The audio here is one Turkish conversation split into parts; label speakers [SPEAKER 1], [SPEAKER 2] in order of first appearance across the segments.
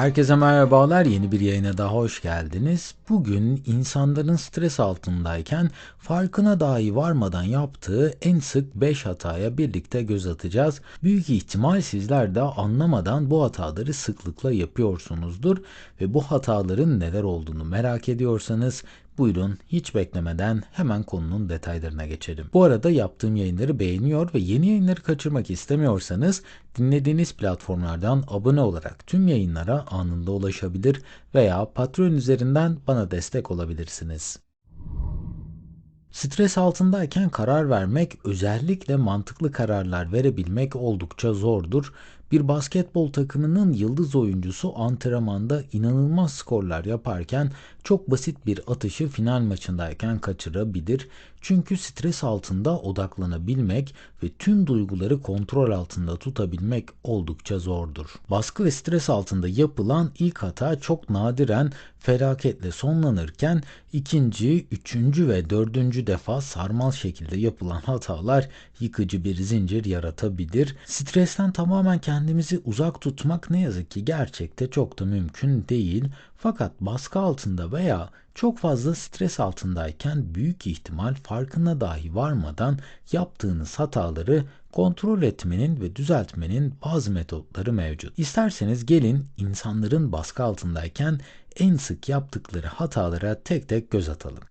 [SPEAKER 1] Herkese merhabalar. Yeni bir yayına daha hoş geldiniz. Bugün insanların stres altındayken farkına dahi varmadan yaptığı en sık 5 hataya birlikte göz atacağız. Büyük ihtimal sizler de anlamadan bu hataları sıklıkla yapıyorsunuzdur ve bu hataların neler olduğunu merak ediyorsanız Buyurun hiç beklemeden hemen konunun detaylarına geçelim. Bu arada yaptığım yayınları beğeniyor ve yeni yayınları kaçırmak istemiyorsanız dinlediğiniz platformlardan abone olarak tüm yayınlara anında ulaşabilir veya Patreon üzerinden bana destek olabilirsiniz. Stres altındayken karar vermek, özellikle mantıklı kararlar verebilmek oldukça zordur. Bir basketbol takımının yıldız oyuncusu antrenmanda inanılmaz skorlar yaparken çok basit bir atışı final maçındayken kaçırabilir. Çünkü stres altında odaklanabilmek ve tüm duyguları kontrol altında tutabilmek oldukça zordur. Baskı ve stres altında yapılan ilk hata çok nadiren felaketle sonlanırken ikinci, üçüncü ve dördüncü defa sarmal şekilde yapılan hatalar yıkıcı bir zincir yaratabilir. Stresten tamamen kendimizi uzak tutmak ne yazık ki gerçekte çok da mümkün değil. Fakat baskı altında veya çok fazla stres altındayken büyük ihtimal farkına dahi varmadan yaptığınız hataları kontrol etmenin ve düzeltmenin bazı metotları mevcut. İsterseniz gelin insanların baskı altındayken en sık yaptıkları hatalara tek tek göz atalım.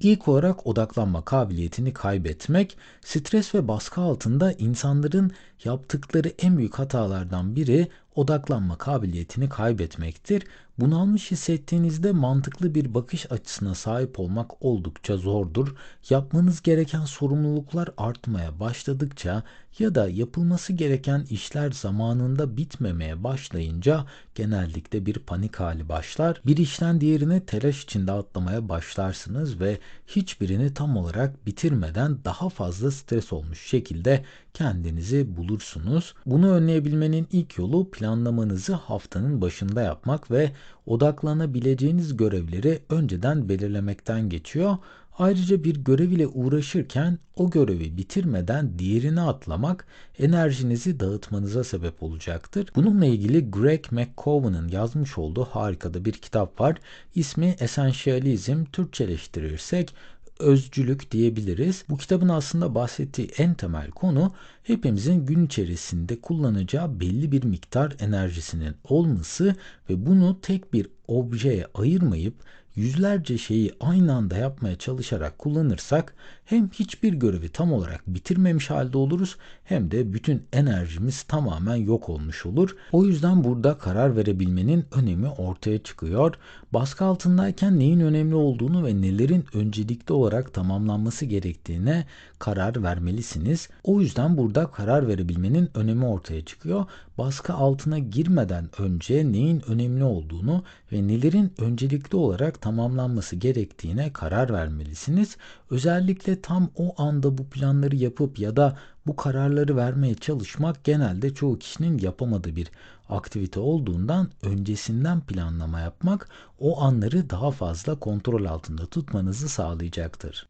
[SPEAKER 1] İlk olarak odaklanma kabiliyetini kaybetmek, stres ve baskı altında insanların yaptıkları en büyük hatalardan biri odaklanma kabiliyetini kaybetmektir. Bunalmış hissettiğinizde mantıklı bir bakış açısına sahip olmak oldukça zordur. Yapmanız gereken sorumluluklar artmaya başladıkça ya da yapılması gereken işler zamanında bitmemeye başlayınca genellikle bir panik hali başlar. Bir işten diğerine telaş içinde atlamaya başlarsınız ve hiçbirini tam olarak bitirmeden daha fazla stres olmuş şekilde kendinizi bulursunuz. Bunu önleyebilmenin ilk yolu planlamanızı haftanın başında yapmak ve odaklanabileceğiniz görevleri önceden belirlemekten geçiyor. Ayrıca bir görev ile uğraşırken o görevi bitirmeden diğerini atlamak enerjinizi dağıtmanıza sebep olacaktır. Bununla ilgili Greg McCowan'ın yazmış olduğu harika da bir kitap var. İsmi Essentialism, Türkçeleştirirsek özcülük diyebiliriz. Bu kitabın aslında bahsettiği en temel konu hepimizin gün içerisinde kullanacağı belli bir miktar enerjisinin olması ve bunu tek bir objeye ayırmayıp yüzlerce şeyi aynı anda yapmaya çalışarak kullanırsak hem hiçbir görevi tam olarak bitirmemiş halde oluruz hem de bütün enerjimiz tamamen yok olmuş olur. O yüzden burada karar verebilmenin önemi ortaya çıkıyor. Baskı altındayken neyin önemli olduğunu ve nelerin öncelikli olarak tamamlanması gerektiğine karar vermelisiniz. O yüzden burada karar verebilmenin önemi ortaya çıkıyor. Baskı altına girmeden önce neyin önemli olduğunu ve nelerin öncelikli olarak tamamlanması gerektiğine karar vermelisiniz. Özellikle tam o anda bu planları yapıp ya da bu kararları vermeye çalışmak genelde çoğu kişinin yapamadığı bir aktivite olduğundan öncesinden planlama yapmak o anları daha fazla kontrol altında tutmanızı sağlayacaktır.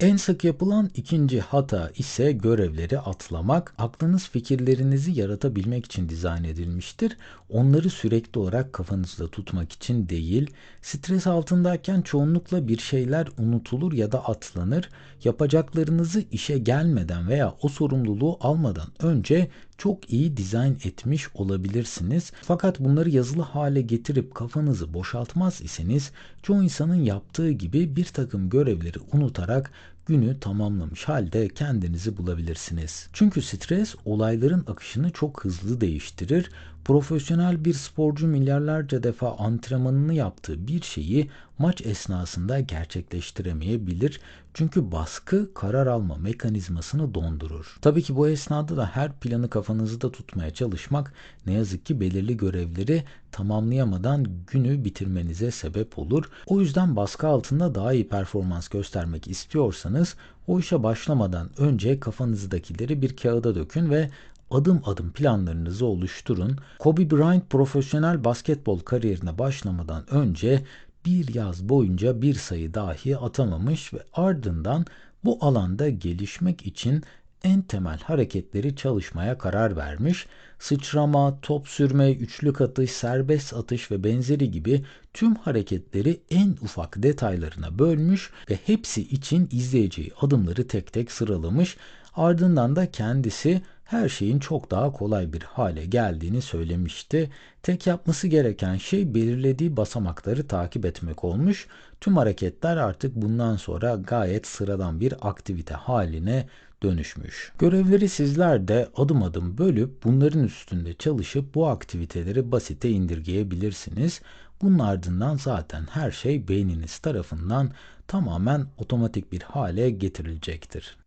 [SPEAKER 1] En sık yapılan ikinci hata ise görevleri atlamak. Aklınız fikirlerinizi yaratabilmek için dizayn edilmiştir. Onları sürekli olarak kafanızda tutmak için değil. Stres altındayken çoğunlukla bir şeyler unutulur ya da atlanır. Yapacaklarınızı işe gelmeden veya o sorumluluğu almadan önce çok iyi dizayn etmiş olabilirsiniz. Fakat bunları yazılı hale getirip kafanızı boşaltmaz iseniz çoğu insanın yaptığı gibi bir takım görevleri unutarak günü tamamlamış halde kendinizi bulabilirsiniz. Çünkü stres olayların akışını çok hızlı değiştirir. Profesyonel bir sporcu milyarlarca defa antrenmanını yaptığı bir şeyi maç esnasında gerçekleştiremeyebilir. Çünkü baskı karar alma mekanizmasını dondurur. Tabii ki bu esnada da her planı kafanızda tutmaya çalışmak ne yazık ki belirli görevleri tamamlayamadan günü bitirmenize sebep olur. O yüzden baskı altında daha iyi performans göstermek istiyorsanız o işe başlamadan önce kafanızdakileri bir kağıda dökün ve adım adım planlarınızı oluşturun. Kobe Bryant profesyonel basketbol kariyerine başlamadan önce bir yaz boyunca bir sayı dahi atamamış ve ardından bu alanda gelişmek için en temel hareketleri çalışmaya karar vermiş, sıçrama, top sürme, üçlük atış, serbest atış ve benzeri gibi tüm hareketleri en ufak detaylarına bölmüş ve hepsi için izleyeceği adımları tek tek sıralamış. Ardından da kendisi her şeyin çok daha kolay bir hale geldiğini söylemişti. Tek yapması gereken şey belirlediği basamakları takip etmek olmuş. Tüm hareketler artık bundan sonra gayet sıradan bir aktivite haline dönüşmüş. Görevleri sizler de adım adım bölüp bunların üstünde çalışıp bu aktiviteleri basite indirgeyebilirsiniz. Bunun ardından zaten her şey beyniniz tarafından tamamen otomatik bir hale getirilecektir.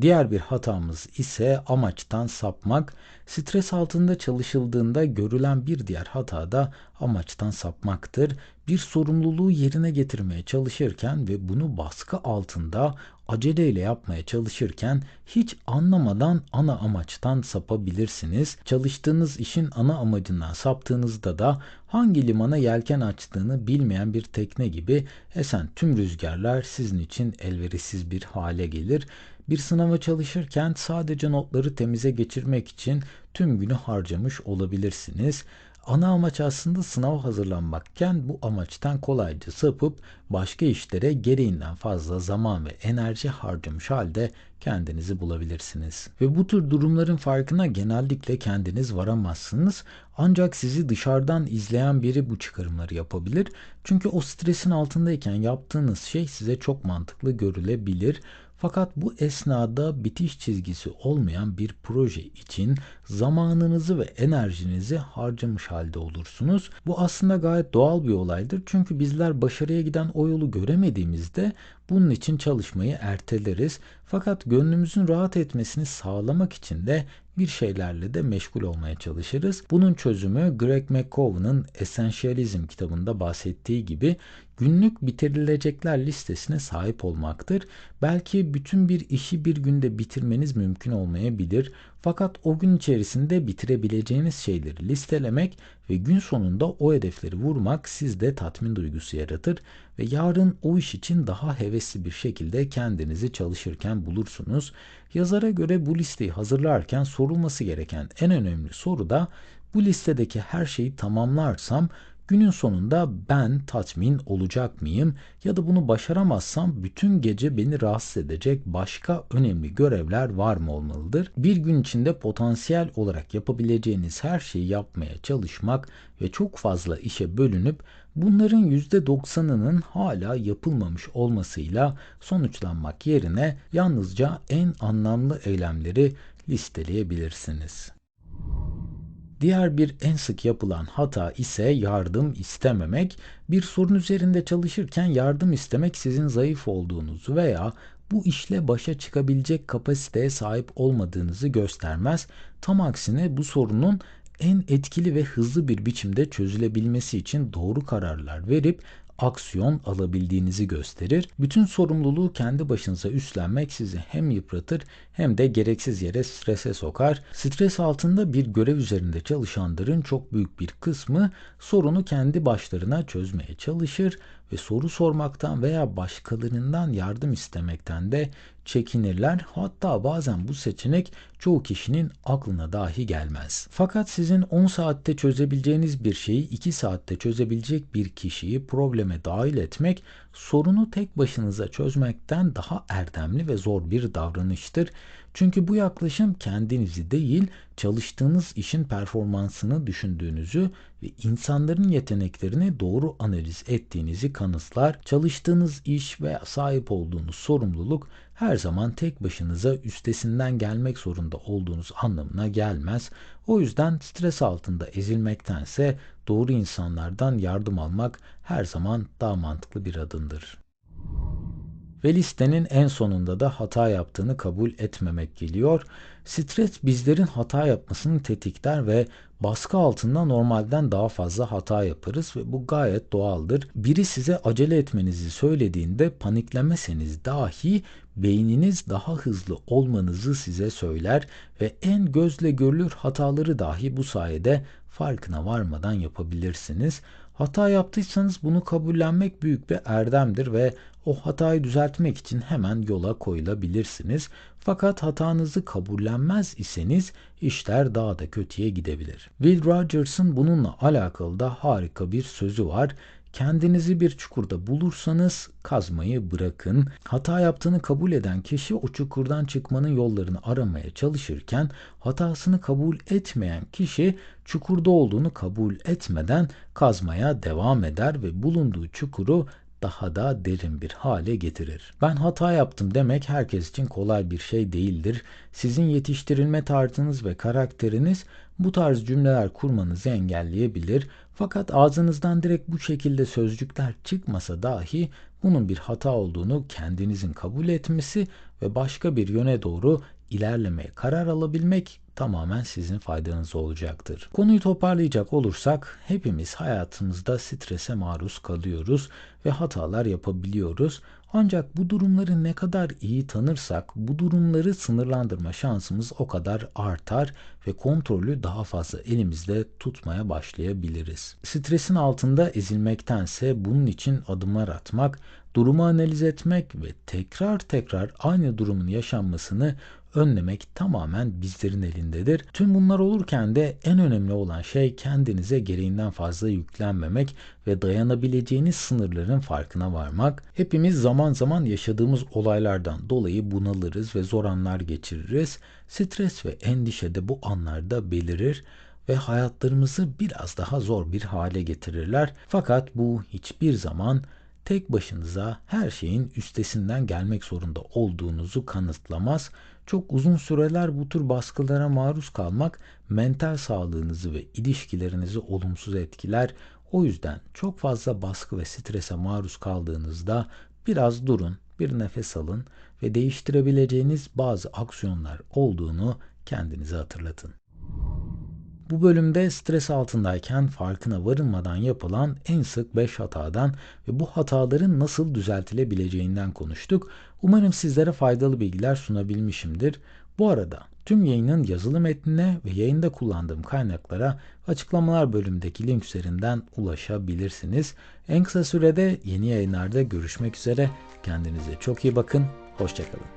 [SPEAKER 1] Diğer bir hatamız ise amaçtan sapmak. Stres altında çalışıldığında görülen bir diğer hata da amaçtan sapmaktır. Bir sorumluluğu yerine getirmeye çalışırken ve bunu baskı altında aceleyle yapmaya çalışırken hiç anlamadan ana amaçtan sapabilirsiniz. Çalıştığınız işin ana amacından saptığınızda da hangi limana yelken açtığını bilmeyen bir tekne gibi esen tüm rüzgarlar sizin için elverişsiz bir hale gelir. Bir sınava çalışırken sadece notları temize geçirmek için tüm günü harcamış olabilirsiniz. Ana amaç aslında sınava hazırlanmakken bu amaçtan kolayca sapıp başka işlere gereğinden fazla zaman ve enerji harcamış halde kendinizi bulabilirsiniz. Ve bu tür durumların farkına genellikle kendiniz varamazsınız. Ancak sizi dışarıdan izleyen biri bu çıkarımları yapabilir. Çünkü o stresin altındayken yaptığınız şey size çok mantıklı görülebilir. Fakat bu esnada bitiş çizgisi olmayan bir proje için zamanınızı ve enerjinizi harcamış halde olursunuz. Bu aslında gayet doğal bir olaydır. Çünkü bizler başarıya giden o yolu göremediğimizde bunun için çalışmayı erteleriz. Fakat gönlümüzün rahat etmesini sağlamak için de bir şeylerle de meşgul olmaya çalışırız. Bunun çözümü Greg McCowan'ın Essentialism kitabında bahsettiği gibi günlük bitirilecekler listesine sahip olmaktır. Belki bütün bir işi bir günde bitirmeniz mümkün olmayabilir. Fakat o gün içerisinde bitirebileceğiniz şeyleri listelemek ve gün sonunda o hedefleri vurmak sizde tatmin duygusu yaratır ve yarın o iş için daha hevesli bir şekilde kendinizi çalışırken bulursunuz. Yazara göre bu listeyi hazırlarken sorulması gereken en önemli soru da bu listedeki her şeyi tamamlarsam Günün sonunda ben tatmin olacak mıyım ya da bunu başaramazsam bütün gece beni rahatsız edecek başka önemli görevler var mı olmalıdır? Bir gün içinde potansiyel olarak yapabileceğiniz her şeyi yapmaya çalışmak ve çok fazla işe bölünüp bunların %90'ının hala yapılmamış olmasıyla sonuçlanmak yerine yalnızca en anlamlı eylemleri listeleyebilirsiniz. Diğer bir en sık yapılan hata ise yardım istememek. Bir sorun üzerinde çalışırken yardım istemek sizin zayıf olduğunuzu veya bu işle başa çıkabilecek kapasiteye sahip olmadığınızı göstermez. Tam aksine bu sorunun en etkili ve hızlı bir biçimde çözülebilmesi için doğru kararlar verip aksiyon alabildiğinizi gösterir. Bütün sorumluluğu kendi başınıza üstlenmek sizi hem yıpratır hem de gereksiz yere strese sokar. Stres altında bir görev üzerinde çalışanların çok büyük bir kısmı sorunu kendi başlarına çözmeye çalışır ve soru sormaktan veya başkalarından yardım istemekten de çekinirler. Hatta bazen bu seçenek çoğu kişinin aklına dahi gelmez. Fakat sizin 10 saatte çözebileceğiniz bir şeyi 2 saatte çözebilecek bir kişiyi probleme dahil etmek sorunu tek başınıza çözmekten daha erdemli ve zor bir davranıştır. Çünkü bu yaklaşım kendinizi değil, çalıştığınız işin performansını düşündüğünüzü ve insanların yeteneklerini doğru analiz ettiğinizi kanıtlar. Çalıştığınız iş veya sahip olduğunuz sorumluluk her zaman tek başınıza üstesinden gelmek zorunda olduğunuz anlamına gelmez. O yüzden stres altında ezilmektense doğru insanlardan yardım almak her zaman daha mantıklı bir adımdır. Ve listenin en sonunda da hata yaptığını kabul etmemek geliyor. Stres bizlerin hata yapmasını tetikler ve baskı altında normalden daha fazla hata yaparız ve bu gayet doğaldır. Biri size acele etmenizi söylediğinde paniklemeseniz dahi beyniniz daha hızlı olmanızı size söyler ve en gözle görülür hataları dahi bu sayede farkına varmadan yapabilirsiniz. Hata yaptıysanız bunu kabullenmek büyük bir erdemdir ve o hatayı düzeltmek için hemen yola koyulabilirsiniz. Fakat hatanızı kabullenmez iseniz işler daha da kötüye gidebilir. Will Rogers'ın bununla alakalı da harika bir sözü var. Kendinizi bir çukurda bulursanız kazmayı bırakın. Hata yaptığını kabul eden kişi o çukurdan çıkmanın yollarını aramaya çalışırken hatasını kabul etmeyen kişi çukurda olduğunu kabul etmeden kazmaya devam eder ve bulunduğu çukuru daha da derin bir hale getirir. Ben hata yaptım demek herkes için kolay bir şey değildir. Sizin yetiştirilme tarzınız ve karakteriniz bu tarz cümleler kurmanızı engelleyebilir. Fakat ağzınızdan direkt bu şekilde sözcükler çıkmasa dahi bunun bir hata olduğunu kendinizin kabul etmesi ve başka bir yöne doğru ilerlemeye karar alabilmek tamamen sizin faydanıza olacaktır. Konuyu toparlayacak olursak hepimiz hayatımızda strese maruz kalıyoruz ve hatalar yapabiliyoruz. Ancak bu durumları ne kadar iyi tanırsak bu durumları sınırlandırma şansımız o kadar artar ve kontrolü daha fazla elimizde tutmaya başlayabiliriz. Stresin altında ezilmektense bunun için adımlar atmak, durumu analiz etmek ve tekrar tekrar aynı durumun yaşanmasını önlemek tamamen bizlerin elindedir. Tüm bunlar olurken de en önemli olan şey kendinize gereğinden fazla yüklenmemek ve dayanabileceğiniz sınırların farkına varmak. Hepimiz zaman zaman yaşadığımız olaylardan dolayı bunalırız ve zor anlar geçiririz. Stres ve endişe de bu anlarda belirir ve hayatlarımızı biraz daha zor bir hale getirirler. Fakat bu hiçbir zaman tek başınıza her şeyin üstesinden gelmek zorunda olduğunuzu kanıtlamaz. Çok uzun süreler bu tür baskılara maruz kalmak mental sağlığınızı ve ilişkilerinizi olumsuz etkiler. O yüzden çok fazla baskı ve strese maruz kaldığınızda biraz durun, bir nefes alın ve değiştirebileceğiniz bazı aksiyonlar olduğunu kendinize hatırlatın. Bu bölümde stres altındayken farkına varılmadan yapılan en sık 5 hatadan ve bu hataların nasıl düzeltilebileceğinden konuştuk. Umarım sizlere faydalı bilgiler sunabilmişimdir. Bu arada tüm yayının yazılı metnine ve yayında kullandığım kaynaklara açıklamalar bölümündeki link üzerinden ulaşabilirsiniz. En kısa sürede yeni yayınlarda görüşmek üzere. Kendinize çok iyi bakın. Hoşçakalın.